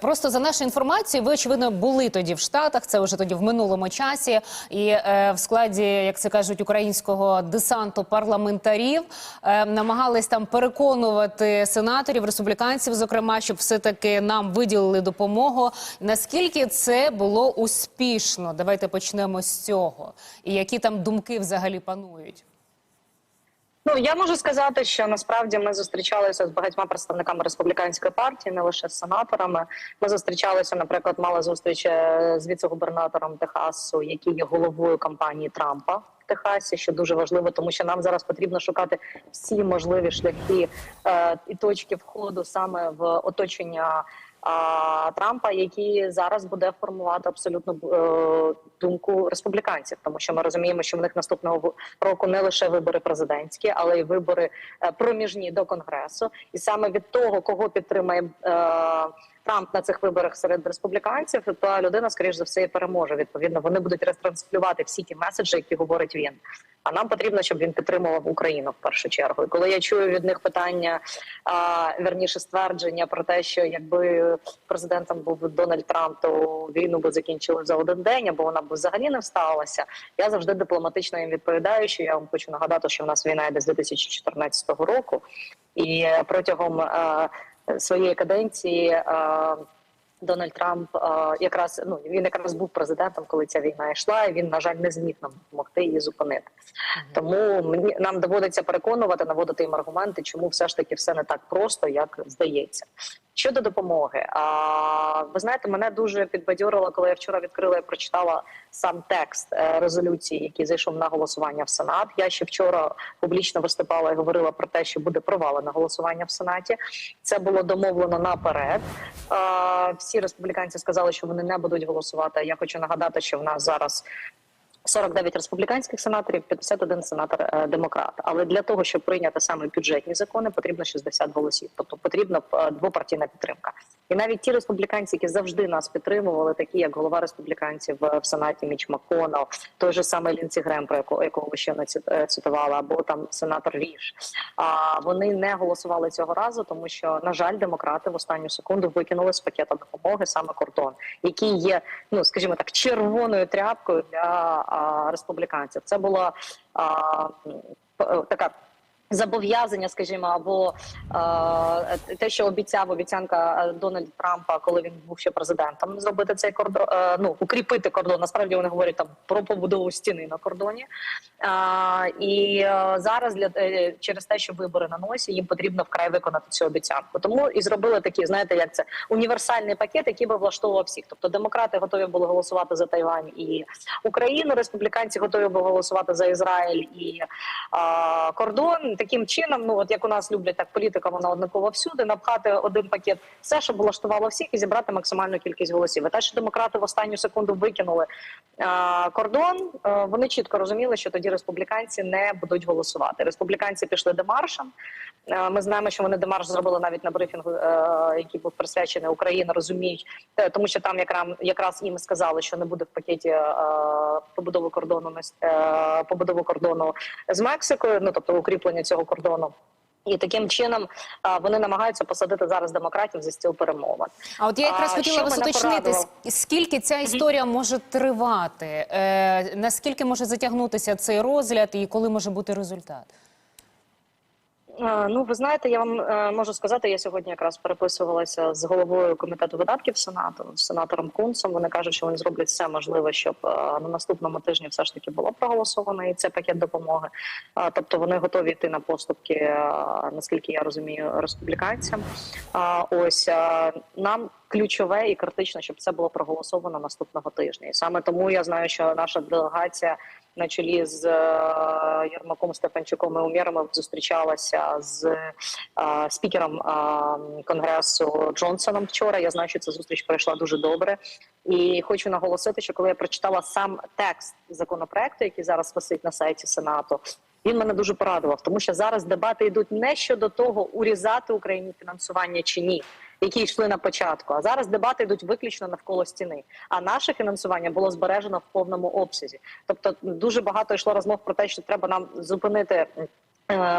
Просто за нашою інформацією, ви очевидно були тоді в Штатах. Це вже тоді в минулому часі, і е, в складі, як це кажуть, українського десанту парламентарів е, намагались там переконувати сенаторів, республіканців, зокрема, щоб все таки нам виділили допомогу. Наскільки це було успішно? Давайте почнемо з цього. І які там думки взагалі панують? Ну я можу сказати, що насправді ми зустрічалися з багатьма представниками республіканської партії, не лише з сенаторами. Ми зустрічалися, наприклад, мали зустріч е, з віце-губернатором Техасу, який є головою кампанії Трампа. Техасі, що дуже важливо, тому що нам зараз потрібно шукати всі можливі шляхи е, і точки входу саме в оточення Трампа, який зараз буде формувати абсолютно е, думку республіканців, тому що ми розуміємо, що в них наступного року не лише вибори президентські, але й вибори е, проміжні до конгресу. І саме від того, кого підтримає е, Трамп на цих виборах серед республіканців, та людина, скоріш за все, переможе. Відповідно, вони будуть ретранслювати всі ті меседжі, які говорить він. А нам потрібно, щоб він підтримував Україну в першу чергу. І коли я чую від них питання, а, верніше ствердження про те, що якби президентом був Дональд Трамп, то війну би закінчили за один день, або вона б взагалі не всталася. Я завжди дипломатично їм відповідаю, що я вам хочу нагадати, що в нас війна йде з 2014 року, і е, протягом е, своєї каденції. е, Дональд Трамп е, якраз ну він якраз був президентом, коли ця війна йшла, і він на жаль не зміг нам допомогти її зупинити. Тому мені нам доводиться переконувати, наводити їм аргументи, чому все ж таки все не так просто, як здається. Щодо допомоги, а ви знаєте, мене дуже підбадьорило, коли я вчора відкрила і прочитала сам текст е, резолюції, який зайшов на голосування в Сенат. Я ще вчора публічно виступала і говорила про те, що буде провалене голосування в Сенаті. Це було домовлено наперед. Всі республіканці сказали, що вони не будуть голосувати. Я хочу нагадати, що в нас зараз 49 республіканських сенаторів, 51 сенатор е, демократ. Але для того, щоб прийняти саме бюджетні закони, потрібно 60 голосів. Тобто потрібна е, двопартійна підтримка. І навіть ті республіканці, які завжди нас підтримували, такі як голова республіканців е, в сенаті Міч Маконел, той же самий Лінці Грем, про якого, якого ви ще е, цитували, або там сенатор Ріш. А вони не голосували цього разу, тому що на жаль, демократи в останню секунду викинули з пакета допомоги саме кордон, який є, ну скажімо так, червоною тряпкою для а, республіканців. Це була а, така. Зобов'язання, скажімо, або е, те, що обіцяв обіцянка е, Дональда Трампа, коли він був ще президентом, зробити цей кордон, е, ну укріпити кордон. Насправді вони говорять там про побудову стіни на кордоні. А, і е, зараз для е, через те, що вибори на носі, їм потрібно вкрай виконати цю обіцянку. Тому і зробили такі, знаєте, як це універсальний пакет, який би влаштовував всіх. Тобто демократи готові були голосувати за Тайвань і Україну, республіканці готові були голосувати за Ізраїль і а, кордон. Таким чином, ну от як у нас люблять так, політика вона однакова всюди, напхати один пакет, все, щоб влаштувало всіх, і зібрати максимальну кількість голосів. І те, що демократи в останню секунду викинули а, кордон, е, вони чітко розуміли, що тоді республіканці не будуть голосувати. Республіканці пішли демаршем. Е, Ми знаємо, що вони демарш зробили навіть на брифінгу, е, який був присвячений Україні. Розуміють, е, тому що там якраз якраз їм сказали, що не буде в пакеті е, побудови кордону на е, побудови кордону з Мексикою, ну тобто укріплення цього кордону. І таким чином вони намагаються посадити зараз демократів за стіл перемовин. А от я якраз А, хотіла вас уточнити, скільки ця історія може тривати, е, наскільки може затягнутися цей розгляд і коли може бути результат? Е, Ну, ви знаєте, я вам е, можу сказати, я сьогодні якраз переписувалася з головою комітету видатків Сенату, з сенатором Кунцем. Вони кажуть, що вони зроблять все можливе, щоб е, на наступному тижні все ж таки було проголосовано і це пакет допомоги. Е, Тобто вони готові йти на поступки, е, наскільки я розумію, республіканцям. А Ось е, нам ключове і критично, щоб це було проголосовано наступного тижня. І саме тому я знаю, що наша делегація на чолі з е, Єрмаком Степанчуком і Умєром зустрічалася з е, спікером е, конгресу Джонсоном вчора. Я знаю, що ця зустріч пройшла дуже добре. І хочу наголосити, що коли я прочитала сам текст законопроекту, який зараз висить на сайті Сенату. Він мене дуже порадував, тому що зараз дебати йдуть не щодо того, урізати Україні фінансування чи ні, які йшли на початку. А зараз дебати йдуть виключно навколо стіни. А наше фінансування було збережено в повному обсязі. Тобто, дуже багато йшло розмов про те, що треба нам зупинити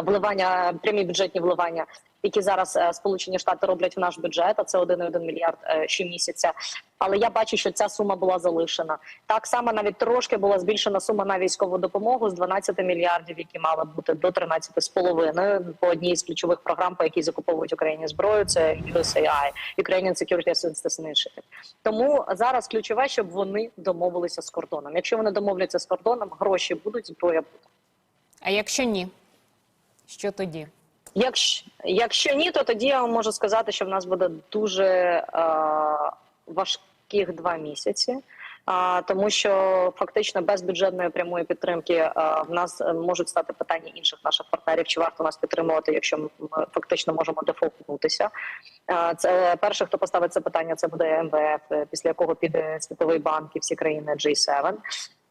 вливання, прямі бюджетні вливання, які зараз е, Сполучені Штати роблять в наш бюджет, а це 1,1 мільярд е, щомісяця. Але я бачу, що ця сума була залишена. Так само навіть трошки була збільшена сума на військову допомогу з 12 мільярдів, які мали бути до 13,5 по одній з ключових програм, по якій закуповують Україні зброю. Це USAI, Ukrainian Security Assistance Initiative. Тому зараз ключове, щоб вони домовилися з кордоном. Якщо вони домовляться з кордоном, гроші будуть, зброя буде. А якщо ні, що тоді? Якщо, якщо ні, то тоді я вам можу сказати, що в нас буде дуже е, важких два місяці. А, тому що фактично без бюджетної прямої підтримки е, в нас е, можуть стати питання інших наших партнерів, чи варто нас підтримувати, якщо ми фактично можемо дефолтнутися. Е, Це перше, хто поставить це питання, це буде МВФ, е, після якого піде Світовий банк і всі країни G7.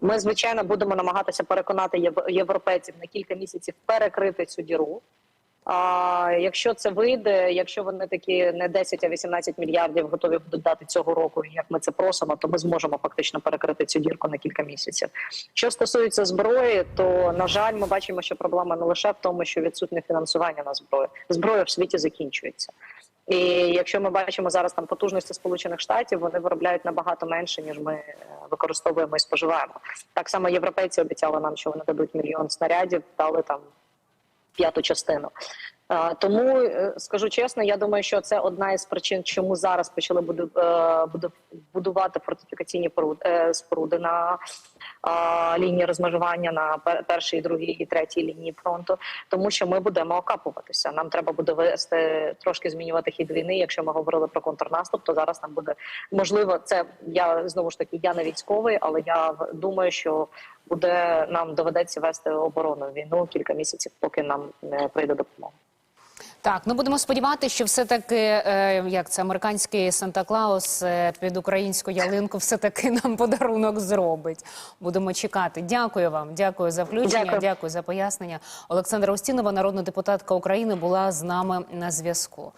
Ми звичайно будемо намагатися переконати єв- європейців на кілька місяців перекрити цю діру. А якщо це вийде, якщо вони такі не 10, а 18 мільярдів готові будуть дати цього року, як ми це просимо, то ми зможемо фактично перекрити цю дірку на кілька місяців. Що стосується зброї, то на жаль, ми бачимо, що проблема не лише в тому, що відсутнє фінансування на зброю. Зброя в світі закінчується. І якщо ми бачимо зараз там потужності Сполучених Штатів, вони виробляють набагато менше ніж ми е, використовуємо і споживаємо. Так само європейці обіцяли нам, що вони дадуть мільйон снарядів, дали там п'яту частину. Е, Тому е, скажу чесно, я думаю, що це одна із причин, чому зараз почали буду- буду- будувати фортифікаційні поруд- споруди на лінії розмежування на першій, другій і третій лінії фронту, тому що ми будемо окапуватися. Нам треба буде вести трошки змінювати хід війни. Якщо ми говорили про контрнаступ, то зараз нам буде можливо. Це я знову ж таки, я не військовий, але я думаю, що буде нам доведеться вести оборонну війну кілька місяців, поки нам не прийде допомога. Так, ну будемо сподіватися, що все-таки, е, як це американський Санта-Клаус е, під українську ялинку все-таки нам подарунок зробить. Будемо чекати. Дякую вам, дякую за включення, Дякую. дякую за пояснення. Олександра Устінова, народна депутатка України, була з нами на зв'язку.